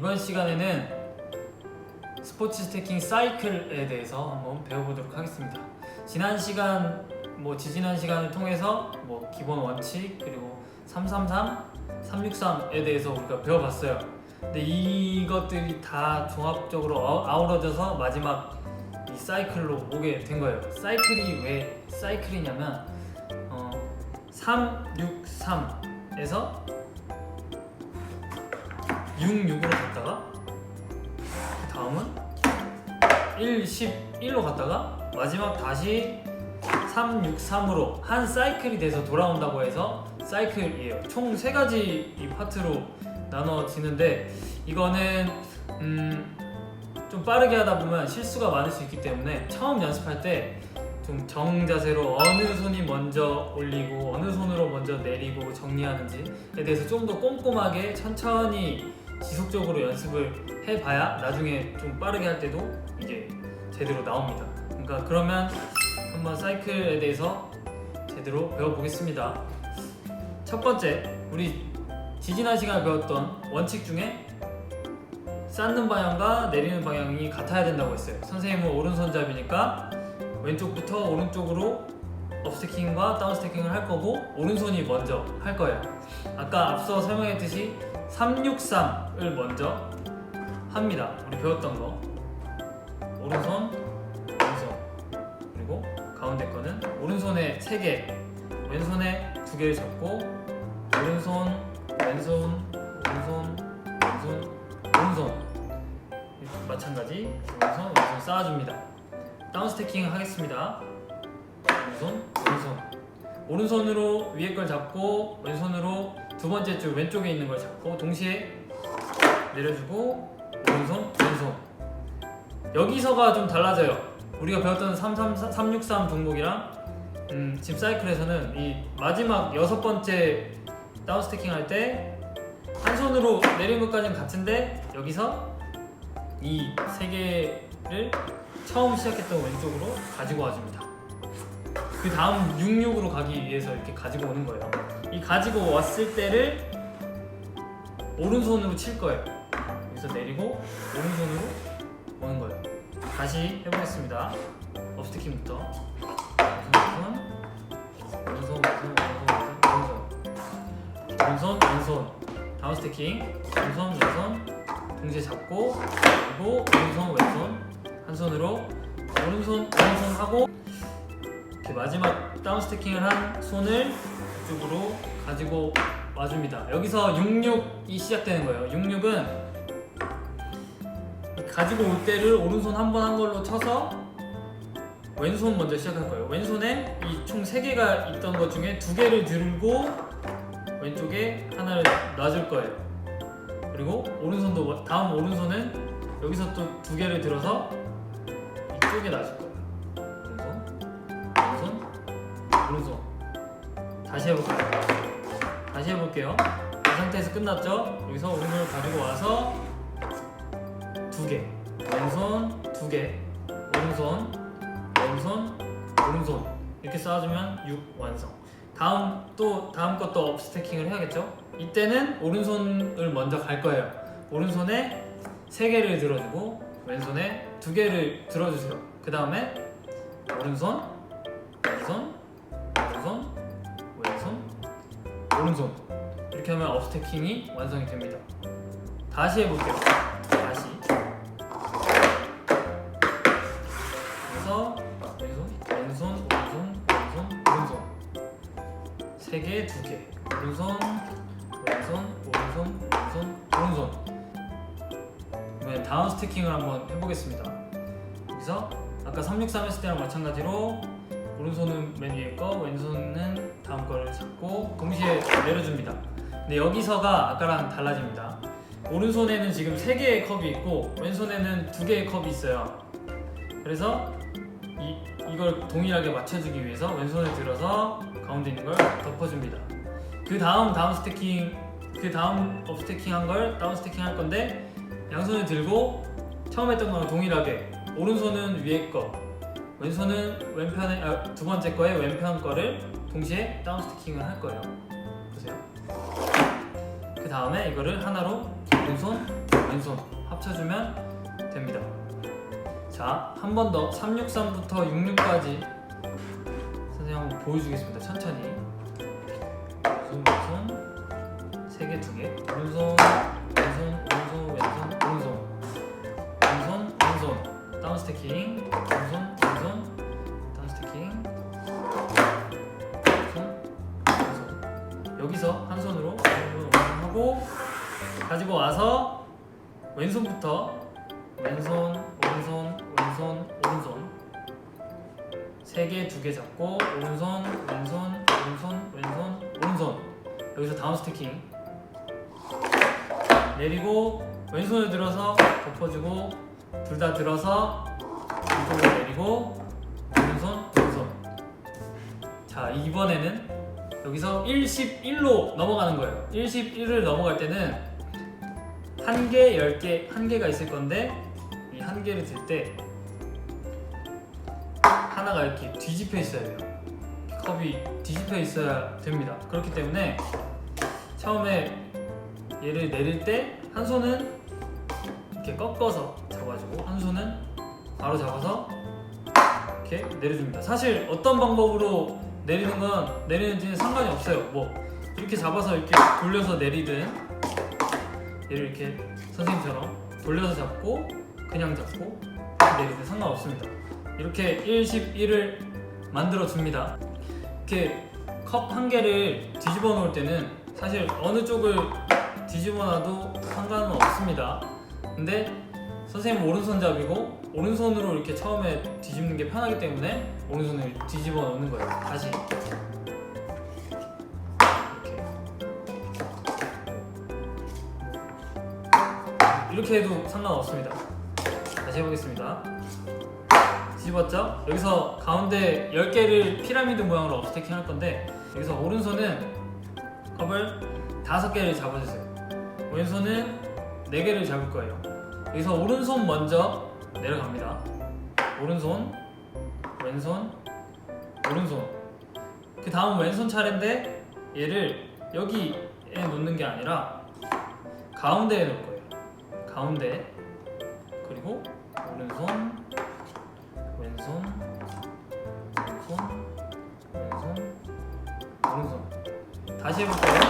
이번 시간에는 스포츠 스태킹 사이클에 대해서 한번 배워보도록 하겠습니다. 지난 시간 뭐 지지난 시간을 통해서 뭐 기본 원칙 그리고 333, 363에 대해서 우리가 배워봤어요. 근데 이것들이 다 종합적으로 어- 아우러져서 마지막 이 사이클로 오게 된 거예요. 사이클이 왜 사이클이냐면 어, 363에서 66으로 갔다가 그 다음은 1, 11로 갔다가 마지막 다시 363으로 한 사이클이 돼서 돌아온다고 해서 사이클이에요. 총 세 가지 이 파트로 나눠지는데 이거는 음, 좀 빠르게 하다 보면 실수가 많을 수 있기 때문에 처음 연습할 때 좀 정자세로 어느 손이 먼저 올리고 어느 손으로 먼저 내리고 정리하는지에 대해서 좀 더 꼼꼼하게 천천히 지속적으로 연습을 해봐야 나중에 좀 빠르게 할 때도 이게 제대로 나옵니다. 그러니까 그러면 한번 사이클에 대해서 제대로 배워보겠습니다. 첫 번째, 우리 지지난 시간에 배웠던 원칙 중에 쌓는 방향과 내리는 방향이 같아야 된다고 했어요. 선생님은 오른손잡이니까 왼쪽부터 오른쪽으로 업스태킹과 다운스태킹을 할 거고 오른손이 먼저 할 거예요. 아까 앞서 설명했듯이 363을 먼저 합니다. 우리 배웠던 거. 오른손, 왼손. 그리고 가운데 거는 오른손에 3개, 왼손에 2개를 잡고 오른손, 왼손, 오른손, 왼손, 오른손. 마찬가지 오른손, 왼손 쌓아줍니다. 다운 스태킹 하겠습니다. 오른손, 왼손. 오른손으로 위에 걸 잡고 왼손으로 두 번째 줄 왼쪽에 있는 걸 잡고 동시에 내려주고 오른손, 왼손. 여기서가 좀 달라져요. 우리가 배웠던 333, 363 종목이랑 음, 집 사이클에서는 이 마지막 여섯 번째 다운 스태킹 할 때 한 손으로 내리는 것까지는 같은데 여기서 이 세 개를 처음 시작했던 왼쪽으로 가지고 와줍니다. 그 다음 66으로 가기 위해서 이렇게 가지고 오는 거예요. 이 가지고 왔을 때를 오른손으로 칠 거예요. 여기서 내리고 오른손으로 오는 거예요. 다시 해보겠습니다. 업스티킹부터 왼손, 왼손, 왼손, 왼손, 왼손, 왼손, 다운 스태킹, 왼손, 왼손, 동시에 잡고 그리고 오른손, 왼손, 한 손으로 오른손, 왼손 하고 이렇게 마지막 다운 스태킹을 한 손을 이쪽으로 가지고 와줍니다. 여기서 66이 시작되는 거예요. 66은 가지고 올 때를 오른손 한 번 한 걸로 쳐서 왼손 먼저 시작할 거예요. 왼손에 이 총 3개가 있던 것 중에 두 개를 들고 왼쪽에 하나를 놔줄 거예요. 그리고 오른손도 다음 오른손은 여기서 또 두 개를 들어서 이쪽에 놔줄 다시 해볼게요. 다시 해볼게요. 이 상태에서 끝났죠? 여기서 오른손을 가지고 와서 두 개, 왼손 두 개, 오른손, 왼손, 오른손 이렇게 쌓아주면 6 완성. 다음 또 다음 것도 업스태킹을 해야겠죠? 이때는 오른손을 먼저 갈 거예요. 오른손에 세 개를 들어주고 왼손에 두 개를 들어주세요. 그 다음에 오른손, 왼손, 오른손 이렇게 하면 업스태킹이 완성이 됩니다. 다시 해볼게요. 다시. 그래서 왼손, 왼손, 오른손, 오른손 세 개, 두 개. 오른손, 왼손, 오른손, 왼손, 오른손. 이번에 다운 스태킹을 한번 해보겠습니다. 여기서 아까 363 했을 때랑 마찬가지로 오른손은 맨 위에 거, 왼손은 다음 거를 잡고 동시에 내려줍니다. 근데 여기서가 아까랑 달라집니다. 오른손에는 지금 3개의 컵이 있고 왼손에는 2개의 컵이 있어요. 그래서 이, 이걸 동일하게 맞춰주기 위해서 왼손을 들어서 가운데 있는 걸 덮어줍니다. 그 다음 다운 스태킹, 그 다음 업 스태킹 한 걸 다운 스태킹 할 건데 양손을 들고 처음 했던 거랑 동일하게 오른손은 위에 거, 왼손은 왼편에 아, 두 번째 거에 왼편 거를 동시에 다운 스태킹을 할 거예요. 보세요. 그 다음에 이거를 하나로 오른손 왼손 합쳐주면 됩니다. 자, 한 번 더 363부터 66까지 선생님 한번 보여주겠습니다. 천천히. 왼손 왼손 세 개 두 개. 오른손 왼손 오른손 왼손 오른손 왼손 왼손 다운 스태킹 여기서 한 손으로 하고 가지고 와서 왼손부터 왼손 오른손 오른손 오른손. 세 개 두 개 잡고 오른손 왼손 오른손 왼손 오른손. 여기서 다운 스태킹. 내리고 왼손을 들어서 덮어주고 둘 다 들어서 왼손을 내리고 오른손 왼손. 자 이번에는 여기서 1, 11로 넘어가는 거예요 1, 11을 넘어갈 때는 한 개, 열 개, 한 개가 있을 건데 이 한 개를 들 때 하나가 이렇게 뒤집혀 있어야 돼요. 컵이 뒤집혀 있어야 됩니다. 그렇기 때문에 처음에 얘를 내릴 때 한 손은 이렇게 꺾어서 잡아주고 한 손은 바로 잡아서 이렇게 내려줍니다. 사실 어떤 방법으로 내리는 건 내리는지는 상관이 없어요. 뭐 이렇게 잡아서 이렇게 돌려서 내리든 얘를 이렇게 선생님처럼 돌려서 잡고 그냥 잡고 내리든 상관없습니다. 이렇게 1, 11을 만들어 줍니다. 이렇게 컵 한 개를 뒤집어 놓을 때는 사실 어느 쪽을 뒤집어 놔도 상관은 없습니다. 근데 선생님 오른손잡이고 오른손으로 이렇게 처음에 뒤집는 게 편하기 때문에 오른손을 뒤집어 놓는 거예요. 다시 이렇게 이렇게 해도 상관없습니다. 다시 해보겠습니다. 뒤집었죠? 여기서 가운데 10개를 피라미드 모양으로 업스태킹 할 건데 여기서 오른손은 컵을 5개를 잡아주세요. 왼손은 4개를 잡을 거예요. 여기서 오른손 먼저 내려갑니다. 오른손, 왼손, 오른손. 그 다음 왼손 차례인데 얘를 여기에 놓는 게 아니라 가운데에 놓을 거예요. 가운데 그리고 오른손, 왼손, 왼손, 왼손, 오른손. 다시 해볼까요?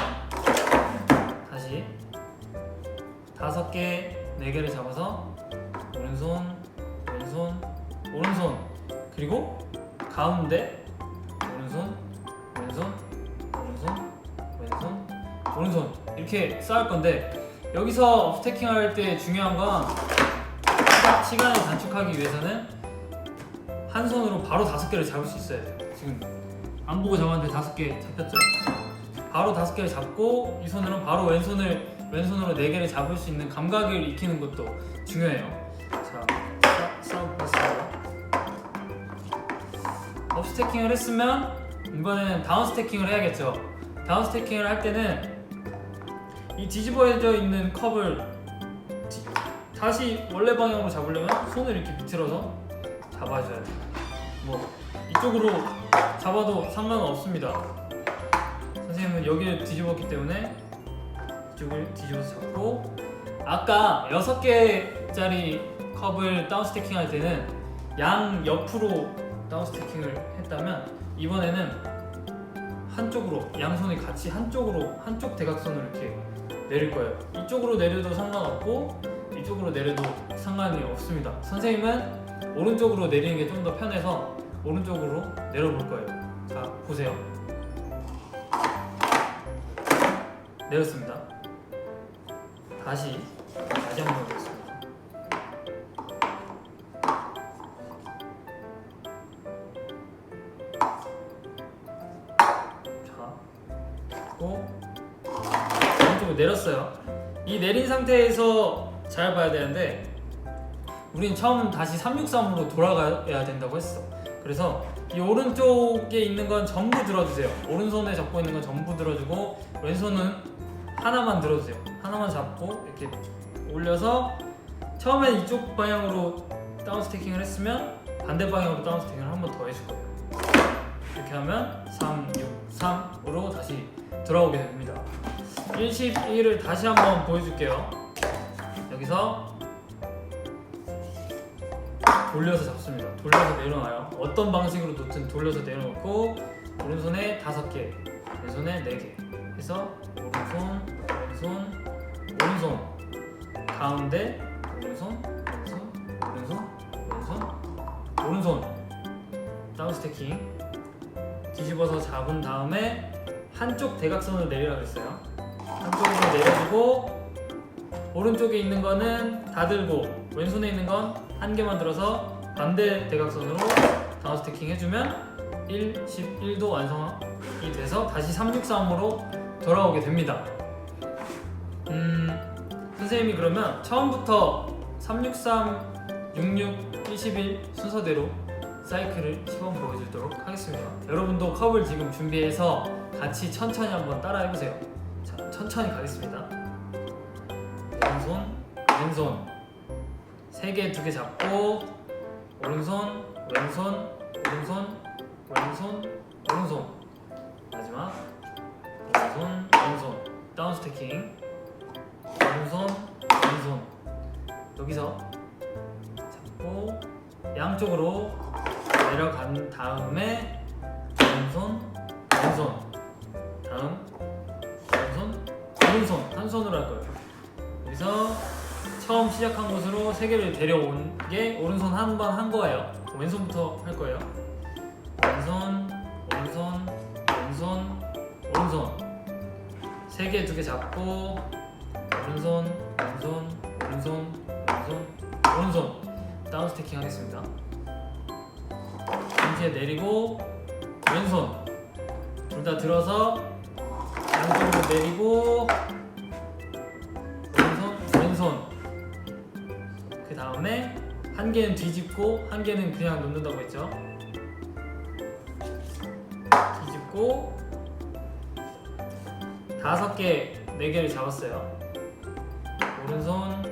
다시 다섯 개, 네 개를 잡아서 오른손, 왼손, 오른손 그리고 가운데 오른손, 왼손, 오른손, 왼손, 오른손 이렇게 쌓을 건데 여기서 업스태킹 할 때 중요한 건 시간- 시간을 단축하기 위해서는 한 손으로 바로 다섯 개를 잡을 수 있어야 돼요. 지금 안 보고 잡았는데 다섯 개 잡혔죠? 바로 다섯 개를 잡고 이 손으로 바로 왼손을 왼손으로 네 개를 잡을 수 있는 감각을 익히는 것도 중요해요. 자, 싸- 싸워보겠습니다. 업 스태킹을 했으면 이번에는 다운 스태킹을 해야겠죠. 다운 스태킹을 할 때는 이 뒤집어져 있는 컵을 뒤- 다시 원래 방향으로 잡으려면 손을 이렇게 비틀어서 잡아줘야 돼요. 뭐 이쪽으로 잡아도 상관은 없습니다. 선생님은 여기를 뒤집었기 때문에 이쪽을 뒤집어서 잡고 아까 6개짜리 컵을 다운 스태킹 할 때는 양 옆으로 다운 스태킹을 했다면 이번에는 한쪽으로 양손이 같이 한쪽으로 한쪽 대각선으로 이렇게 내릴 거예요. 이쪽으로 내려도 상관없고 이쪽으로 내려도 상관이 없습니다. 선생님은 오른쪽으로 내리는 게 좀 더 편해서 오른쪽으로 내려볼 거예요. 자 보세요. 내렸습니다. 다시 다시 한번 해보겠습니다. 자, 그리고 오른쪽으로 내렸어요. 이 내린 상태에서 잘 봐야 되는데 우린 처음 다시 363으로 돌아가야 된다고 했어. 그래서 이 오른쪽에 있는 건 전부 들어주세요. 오른손에 잡고 있는 건 전부 들어주고 왼손은 하나만 들어주세요. 하나만 잡고 이렇게 올려서 처음엔 이쪽 방향으로 다운 스태킹을 했으면 반대 방향으로 다운 스태킹을 한 번 더 해줄 거예요. 이렇게 하면 3, 6, 3으로 다시 돌아오게 됩니다. 111을 다시 한번 보여줄게요. 여기서 돌려서 잡습니다. 돌려서 내려놔요. 어떤 방식으로 놓든 돌려서 내려놓고 오른손에 다섯 개, 왼손에 네 개. 해서 오른손, 왼손, 오른손, 가운데 오른손, 왼손, 오른손, 왼손, 오른손. 다운 스태킹. 뒤집어서 잡은 다음에 한쪽 대각선으로 내리라 그랬어요. 한쪽으로 내려주고 오른쪽에 있는 거는 다 들고 왼손에 있는 건 한 개만 들어서 반대 대각선으로 다운 스태킹 해주면 1, 11도 완성이 돼서 다시 363으로 돌아오게 됩니다. 음, 선생님이 그러면 처음부터 363, 66, 11 순서대로 사이클을 시범 보여주도록 하겠습니다. 여러분도 컵을 지금 준비해서 같이 천천히 한번 따라 해보세요. 자, 천천히 가겠습니다. 왼손, 왼손. 세 개, 두 개 잡고 오른손, 왼손, 오른손, 왼손, 오른손. 마지막 오른손, 왼손. 다운 스태킹. 오른손, 왼손. 여기서 잡고 양쪽으로 내려간 다음에 왼손, 왼손. 다음 왼손, 오른손 한 손으로 할 거예요. 여기서 처음 시작한 곳으로 세 개를 데려온 게 오른손 한 번 한 거예요. 왼손부터 할 거예요. 왼손, 오른손, 왼손, 오른손. 세 개, 두 개 잡고 오른손, 왼손, 오른손, 왼손, 오른손. 다운 스태킹 하겠습니다. 동시에 내리고 왼손 둘 다 들어서 양쪽으로 내리고 왼손 왼손 그 다음에 한 개는 뒤집고 한 개는 그냥 놓는다고 했죠 뒤집고 다섯 개 네 개를 잡았어요 오른손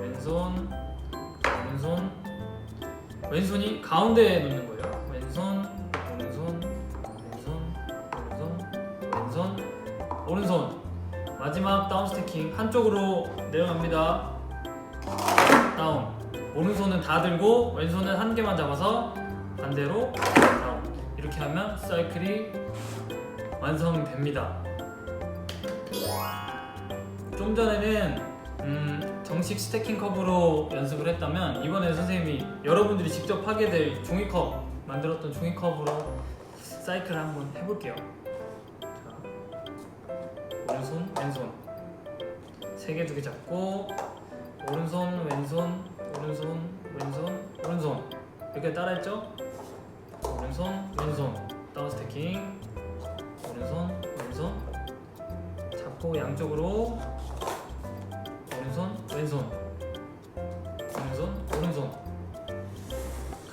왼손 오른손. 왼손이 가운데에 놓는 거예요. 왼손 오른손 왼손 오른손 왼손 오른손. 마지막 다운 스태킹 한쪽으로 내려갑니다. 다운. 오른손은 다 들고 왼손은 한 개만 잡아서 반대로 다운. 이렇게 하면 사이클이 완성됩니다. 좀 전에는 음, 정식 스태킹 컵으로 연습을 했다면 이번에 선생님이 여러분들이 직접 하게 될 종이컵 만들었던 종이컵으로 사이클을 한번 해볼게요. 자, 오른손, 왼손. 세 개 두 개 잡고 오른손, 왼손, 오른손, 왼손, 오른손. 이렇게 따라했죠? 오른손, 왼손. 다운 스태킹. 오른손, 왼손. 잡고 양쪽으로 오른손, 왼손. 오른손, 오른손.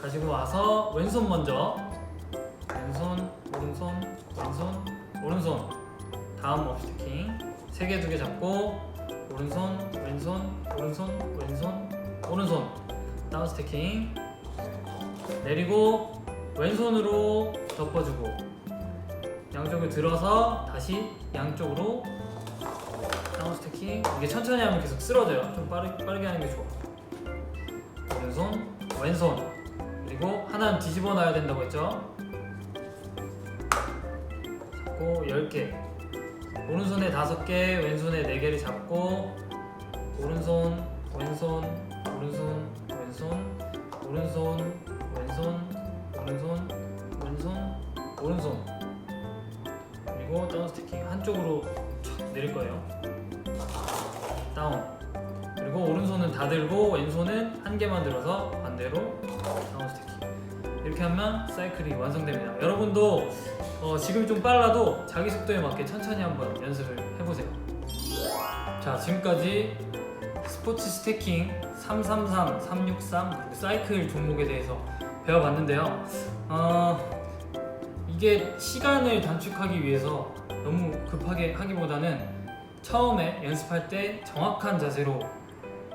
가지고 와서 왼손 먼저. 왼손, 오른손, 왼손, 오른손. 다음 업스태킹. 세 개 두 개 잡고 오른손, 왼손, 오른손, 왼손, 오른손. 다운 스태킹. 내리고 왼손으로 덮어주고 양쪽을 들어서 다시 양쪽으로 스태킹 이게 천천히 하면 계속 쓰러져요. 좀 빠르, 빠르게 하는 게 좋아. 오른손 왼손. 그리고 하나는 뒤집어 놔야 된다고 했죠? 잡고 10개. 오른손에 5개 왼손에 4개를 잡고 오른손 왼손 오른손 왼손 오른손 왼손 오른손 왼손 오른손. 그리고 다운 스태킹 한쪽으로 촥 내릴 거예요 다운. 그리고 오른손은 다 들고 왼손은 한 개만 들어서 반대로 다운 스태킹. 이렇게 하면 사이클이 완성됩니다. 여러분도 어, 지금 좀 빨라도 자기 속도에 맞게 천천히 한번 연습을 해보세요. 자 지금까지 스포츠 스태킹 333, 363 그리고 사이클 종목에 대해서 배워봤는데요. 어, 이게 시간을 단축하기 위해서 너무 급하게 하기보다는 처음에 연습할 때 정확한 자세로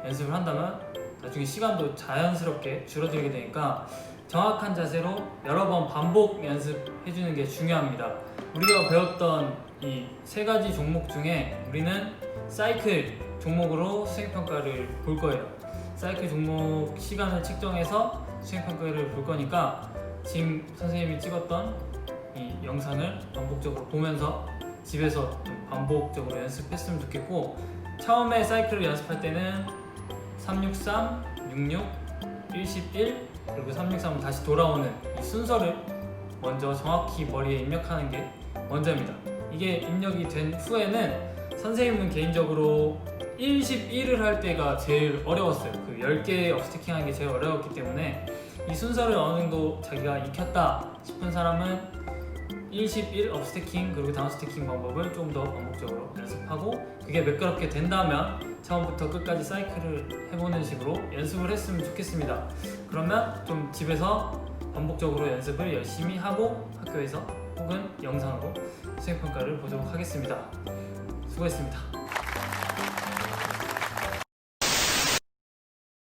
연습을 한다면 나중에 시간도 자연스럽게 줄어들게 되니까 정확한 자세로 여러 번 반복 연습해주는 게 중요합니다. 우리가 배웠던 이 세 가지 종목 중에 우리는 사이클 종목으로 수행평가를 볼 거예요. 사이클 종목 시간을 측정해서 수행평가를 볼 거니까 지금 선생님이 찍었던 이 영상을 반복적으로 보면서 집에서 좀 반복적으로 연습했으면 좋겠고 처음에 사이클을 연습할 때는 363, 66, 111 그리고 363은 다시 돌아오는 이 순서를 먼저 정확히 머리에 입력하는 게 먼저입니다. 이게 입력이 된 후에는 선생님은 개인적으로 111을 할 때가 제일 어려웠어요. 그 10개 업스티킹 하는 게 제일 어려웠기 때문에 이 순서를 어느 정도 자기가 익혔다 싶은 사람은 111 업스태킹 그리고 다운스태킹 방법을 좀 더 반복적으로 연습하고 그게 매끄럽게 된다면 처음부터 끝까지 사이클을 해보는 식으로 연습을 했으면 좋겠습니다. 그러면 좀 집에서 반복적으로 연습을 열심히 하고 학교에서 혹은 영상으로 수행평가를 보도록 하겠습니다. 수고했습니다.